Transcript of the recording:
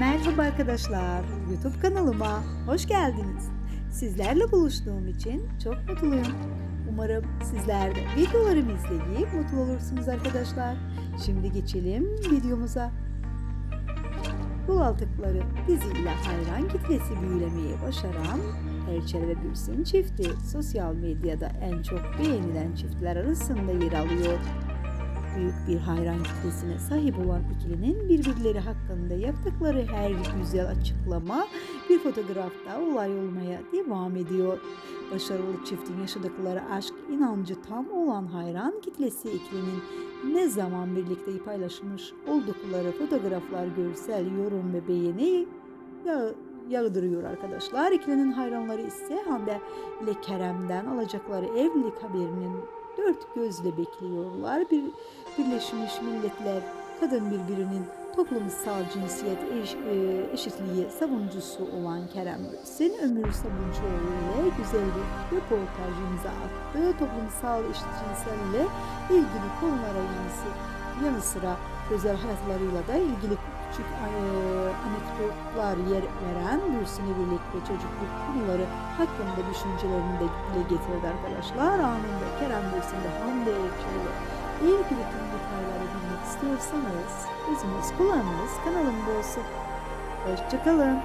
Merhaba arkadaşlar, YouTube kanalıma hoş geldiniz. Sizlerle buluştuğum için çok mutluyum. Umarım sizler de videolarımı izleyip mutlu olursunuz arkadaşlar. Şimdi geçelim videomuza. Yol altıkları diziyle hayran kitlesi büyülemeyi başaran Erçel ve Gülsün çifti sosyal medyada en çok beğenilen çiftler arasında yer alıyor. Büyük bir hayran kitlesine sahip olan ikilinin birbirleri hakkında yaptıkları her güzel açıklama bir fotoğrafta olay olmaya devam ediyor. Başarılı çiftin yaşadıkları aşk inancı tam olan hayran kitlesi ikilinin ne zaman birlikte paylaşmış oldukları fotoğraflar görsel yorum ve beğeni ya yağdırıyor arkadaşlar. İkilinin hayranları ise Hande ile Kerem'den alacakları evlilik haberinin dört gözle bekliyorlar. Bir Birleşmiş Milletler kadın birbirinin toplumsal cinsiyet eş- e, eşitliği savunucusu olan Kerem Bürsin, Ömür Sabuncuoğlu ile güzel bir röportaj imza attı. Toplumsal eşcinselle ilgili konulara yanısı, yanı sıra özel hayatlarıyla da ilgili küçük e, anekdotlar yer veren Bürsin evlilik ve çocukluk konuları hakkında düşüncelerini de dile getirdi arkadaşlar. Anında Kerem Bürsin de Hande Erçel'e ilgili tüm detayları bilmek istiyorsanız gözünüz kulağınız kanalımda olsun. Hoşçakalın.